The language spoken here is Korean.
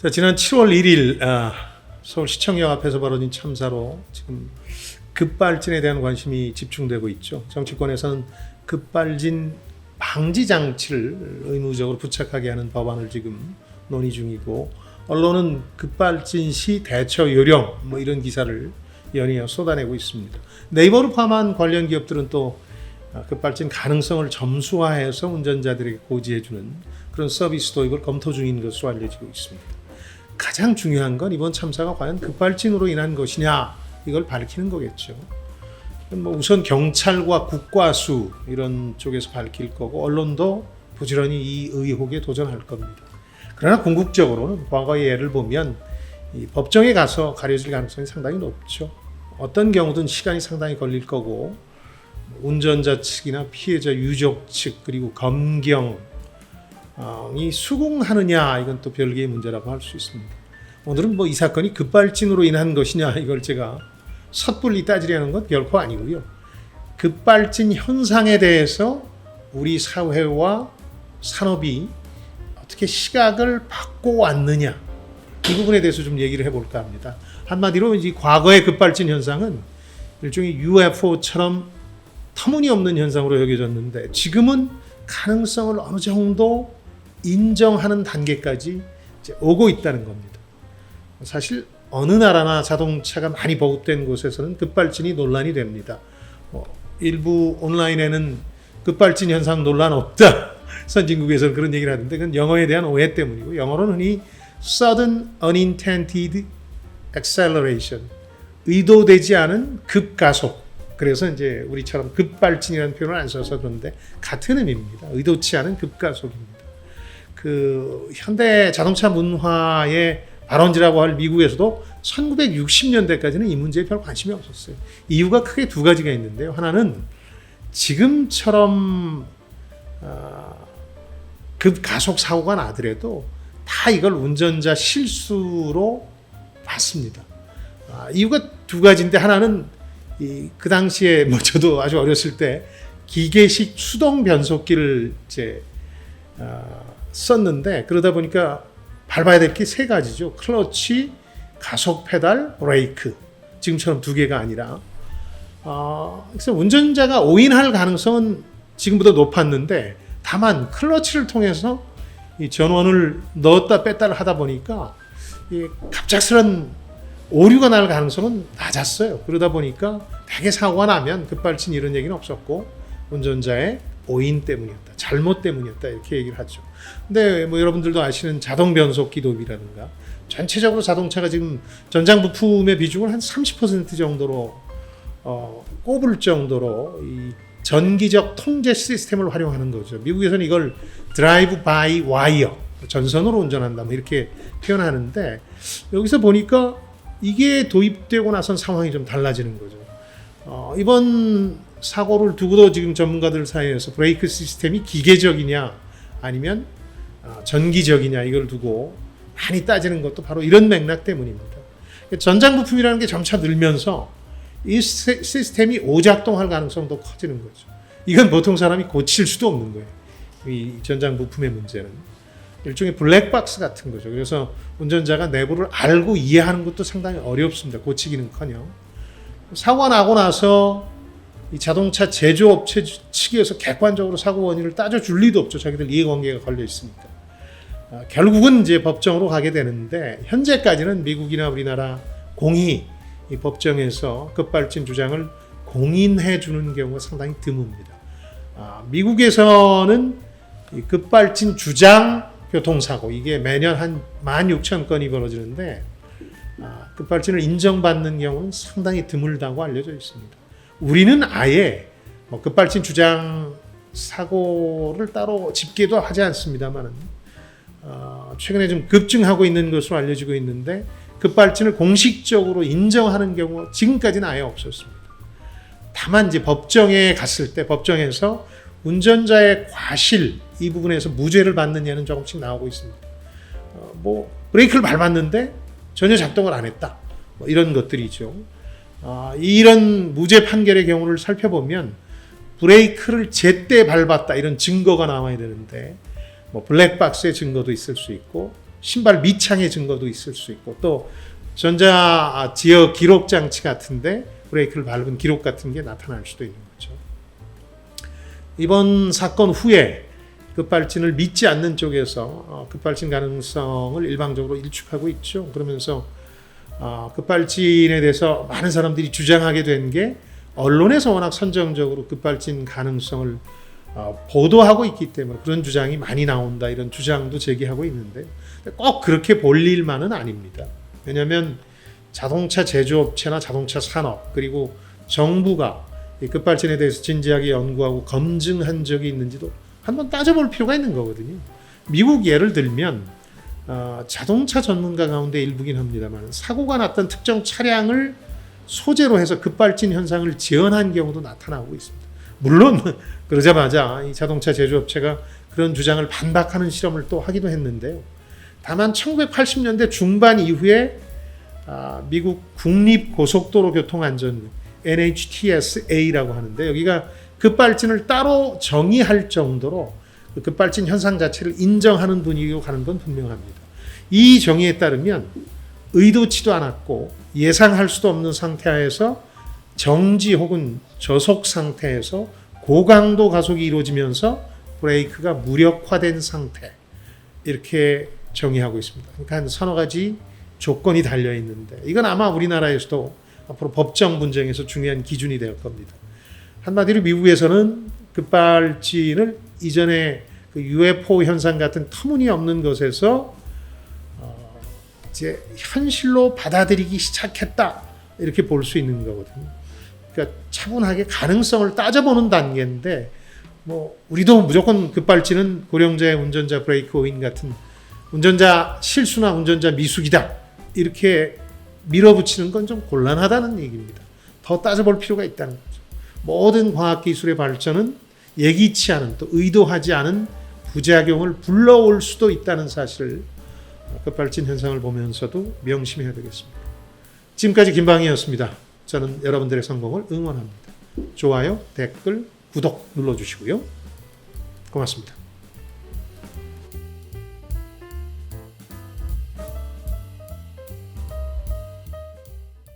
자, 지난 7월 1일 아, 서울시청역 앞에서 벌어진 참사로 지금 급발진에 대한 관심이 집중되고 있죠. 정치권에서는 급발진 방지 장치를 의무적으로 부착하게 하는 법안을 지금 논의 중이고 언론은 급발진 시 대처 요령 뭐 이런 기사를 연이어 쏟아내고 있습니다. 네이버를 포함한 관련 기업들은 또 아, 급발진 가능성을 점수화해서 운전자들에게 고지해주는 그런 서비스 도입을 검토 중인 것으로 알려지고 있습니다. 가장 중요한 건 이번 참사가 과연 급발진으로 인한 것이냐 이걸 밝히는 거겠죠. 뭐 우선 경찰과 국과수 이런 쪽에서 밝힐 거고 언론도 부지런히 이 의혹에 도전할 겁니다. 그러나 궁극적으로는 과거의 예를 보면 이 법정에 가서 가려질 가능성이 상당히 높죠. 어떤 경우든 시간이 상당히 걸릴 거고 운전자 측이나 피해자 유족 측 그리고 검경 이 수긍하느냐 이건 또 별개의 문제라고 할 수 있습니다. 오늘은 뭐 이 사건이 급발진으로 인한 것이냐 이걸 제가 섣불리 따지려는 건 결코 아니고요. 급발진 현상에 대해서 우리 사회와 산업이 어떻게 시각을 바꿔왔느냐 이 부분에 대해서 좀 얘기를 해볼까 합니다. 한마디로 이 과거의 급발진 현상은 일종의 UFO처럼 터무니없는 현상으로 여겨졌는데 지금은 가능성을 어느 정도 인정하는 단계까지 오고 있다는 겁니다. 사실 어느 나라나 자동차가 많이 보급된 곳에서는 급발진이 논란이 됩니다. 뭐 일부 온라인에는 급발진 현상 논란 없다. 선진국에서는 그런 얘기를 하는데 그건 영어에 대한 오해 때문이고 영어로는 흔히 sudden unintended acceleration 의도되지 않은 급가속 그래서 이제 우리처럼 급발진이라는 표현을 안 써서 그런데 같은 의미입니다. 의도치 않은 급가속입니다. 그 현대 자동차 문화의 발원지라고 할 미국에서도 1960년대까지는 이 문제에 별 관심이 없었어요. 이유가 크게 두 가지가 있는데요. 하나는 지금처럼 어, 급가속 사고가 나더라도 다 이걸 운전자 실수로 봤습니다. 아, 이유가 두 가지인데 하나는 이, 그 당시에 뭐 저도 아주 어렸을 때 기계식 수동 변속기를 이제 어, 썼는데 그러다 보니까 밟아야 될 게 세 가지죠. 클러치, 가속 페달, 브레이크. 지금처럼 두 개가 아니라. 어, 그래서 운전자가 오인할 가능성은 지금보다 높았는데 다만 클러치를 통해서 이 전원을 넣었다 뺐다를 하다 보니까 이 갑작스런 오류가 날 가능성은 낮았어요. 그러다 보니까 대개 사고가 나면 급발진 이런 얘기는 없었고 운전자의 오인 때문이었다. 잘못 때문이었다. 이렇게 얘기를 하죠. 근데 뭐 여러분들도 아시는 자동 변속 기 도입이라든가 전체적으로 자동차가 지금 전장 부품의 비중을 한 30% 정도로 어, 꼽을 정도로 이 전기적 통제 시스템을 활용하는 거죠. 미국에서는 이걸 드라이브 바이 와이어 전선으로 운전한다 뭐 이렇게 표현하는데 여기서 보니까 이게 도입되고 나선 상황이 좀 달라지는 거죠. 어, 이번 사고를 두고도 지금 전문가들 사이에서 브레이크 시스템이 기계적이냐 아니면 어, 전기적이냐 이걸 두고 많이 따지는 것도 바로 이런 맥락 때문입니다. 전장 부품이라는 게 점차 늘면서 이 시- 시스템이 오작동할 가능성도 커지는 거죠. 이건 보통 사람이 고칠 수도 없는 거예요. 이 전장 부품의 문제는 일종의 블랙박스 같은 거죠. 그래서 운전자가 내부를 알고 이해하는 것도 상당히 어렵습니다. 고치기는커녕 사고가 나고 나서 이 자동차 제조업체 측에서 객관적으로 사고 원인을 따져줄 리도 없죠. 자기들 이해관계가 걸려 있으니까. 아, 결국은 이제 법정으로 가게 되는데 현재까지는 미국이나 우리나라 공히 이 법정에서 급발진 주장을 공인해 주는 경우가 상당히 드뭅니다. 아, 미국에서는 이 급발진 주장 교통사고 이게 매년 한 16,000건이 벌어지는데 아, 급발진을 인정받는 경우는 상당히 드물다고 알려져 있습니다. 우리는 아예 뭐 급발진 주장 사고를 따로 집계도 하지 않습니다만은 어, 최근에 좀 급증하고 있는 것으로 알려지고 있는데 급발진을 공식적으로 인정하는 경우 지금까지는 아예 없었습니다. 다만 이제 법정에 갔을 때 법정에서 운전자의 과실 이 부분에서 무죄를 받는 예는 조금씩 나오고 있습니다. 어, 뭐 브레이크를 밟았는데 전혀 작동을 안 했다. 뭐 이런 것들이죠. 아, 이런 무죄 판결의 경우를 살펴보면 브레이크를 제때 밟았다 이런 증거가 나와야 되는데 뭐 블랙박스의 증거도 있을 수 있고 신발 미창의 증거도 있을 수 있고 또 전자 지역 기록 장치 같은데 브레이크를 밟은 기록 같은 게 나타날 수도 있는 거죠. 이번 사건 후에 급발진을 믿지 않는 쪽에서 어, 급발진 가능성을 일방적으로 일축하고 있죠. 그러면서 어, 급발진에 대해서 많은 사람들이 주장하게 된 게 언론에서 워낙 선정적으로 급발진 가능성을 어, 보도하고 있기 때문에 그런 주장이 많이 나온다 이런 주장도 제기하고 있는데 꼭 그렇게 볼 일만은 아닙니다. 왜냐하면 자동차 제조업체나 자동차 산업 그리고 정부가 이 급발진에 대해서 진지하게 연구하고 검증한 적이 있는지도 한번 따져볼 필요가 있는 거거든요. 미국 예를 들면 어, 자동차 전문가 가운데 일부긴 합니다만 사고가 났던 특정 차량을 소재로 해서 급발진 현상을 재현한 경우도 나타나고 있습니다. 물론 그러자마자 이 자동차 제조업체가 그런 주장을 반박하는 실험을 또 하기도 했는데요. 다만 1980년대 중반 이후에 아, 미국 국립고속도로 교통안전부 NHTSA라고 하는데 여기가 급발진을 따로 정의할 정도로 그 급발진 현상 자체를 인정하는 분위기로 가는 건 분명합니다. 이 정의에 따르면 의도치도 않았고 예상할 수도 없는 상태에서 정지 혹은 저속 상태에서 고강도 가속이 이루어지면서 브레이크가 무력화된 상태 이렇게 정의하고 있습니다. 그러니까 한 서너 가지 조건이 달려 있는데 이건 아마 우리나라에서도 앞으로 법정 분쟁에서 중요한 기준이 될 겁니다. 한마디로 미국에서는 급발진을 이전에 그 UFO 현상 같은 터무니없는 것에서 어, 이제 현실로 받아들이기 시작했다 이렇게 볼 수 있는 거거든요. 그러니까 차분하게 가능성을 따져보는 단계인데 뭐 우리도 무조건 급발진은 고령자의 운전자 브레이크 오인 같은 운전자 실수나 운전자 미숙이다 이렇게 밀어붙이는 건 좀 곤란하다는 얘기입니다. 더 따져볼 필요가 있다는 거죠. 모든 과학기술의 발전은 예기치 않은 또 의도하지 않은 부작용을 불러올 수도 있다는 사실을 급발진 현상을 보면서도 명심해야 되겠습니다. 지금까지 김방희였습니다. 저는 여러분들의 성공을 응원합니다. 좋아요, 댓글, 구독 눌러주시고요. 고맙습니다.